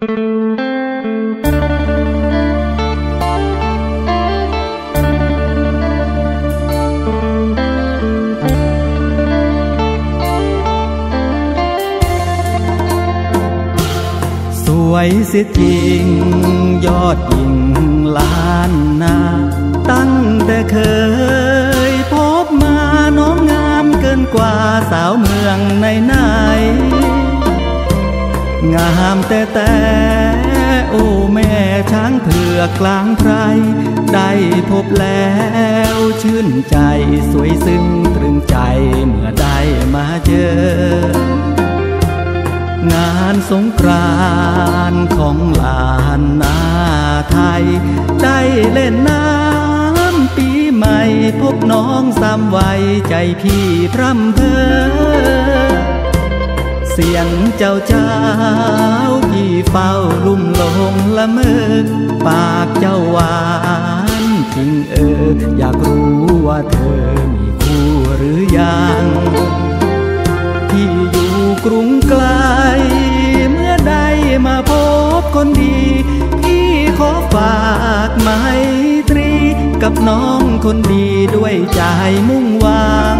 สวยเสียจริง ยอดยิ่งล้านนา ตั้งแต่เคยามแต่แต่โอ้แม่ช้างเผือกกลางไพรได้พบแล้วชื่นใจสวยซึ้งตรึงใจเมื่อได้มาเจองานสงกรานต์ของลานนาไทย ได้เล่นน้ำปีใหม่ พบน้องสามวัยใจพี่พร่ำเพอ เสียงเจ้าเจ้าพี่เฝ้าลุ่มลงละเมอปากเจ้าหวานจริงเออ อยากรู้ว่าเธอมีคู่หรือยังที่อยู่กรุงไกล เมื่อใดมาพบคนดี พี่ขอฝากไมตรี กับน้องคนดีด้วยใจมุ่งหวัง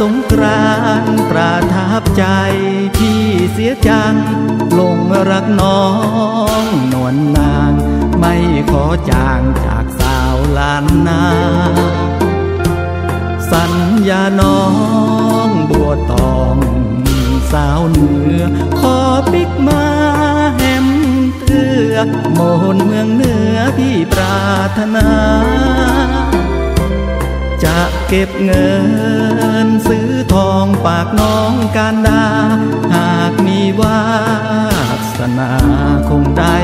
สงกรานต์ประทับใจ พี่เสียจัง ลงรักน้องนวลนาง ไม่ขอจางจากสาวล้านนา สัญญาน้องบัวตองสาวเหนือ ขอปิกมาแฮมเถือโมนเมืองเหนือพี่ปรารถนา จะเก็บเงิน ซื้อทองปากน้องการดา หากมีวาสนาคงได้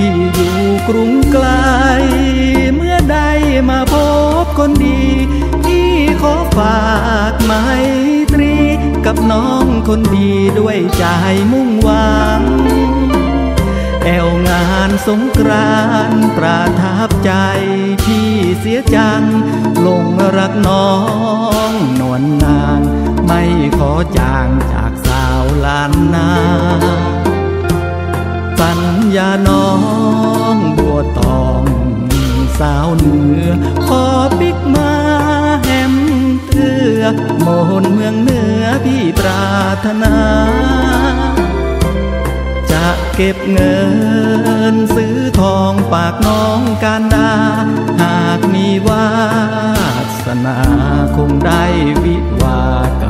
ที่อยู่กรุงไกล เมื่อใดมาพบคนดีที่ขอฝากไมตรี กับน้องคนดีด้วยใจมุ่งหวัง แอวงานสงกรานประทับใจ พี่เสียจัง ลงรักน้องนวลนาง ไม่ขอจางจากสาวลานนาสัญญาน้อง สาวเหนือขอปิกมาแฮมเถือโมนเมืองเหนือพี่ปรารถนา จะเก็บเงินซื้อทองปากน้องการดา หากมีวาสนาคงได้วิวากับสาวเมือง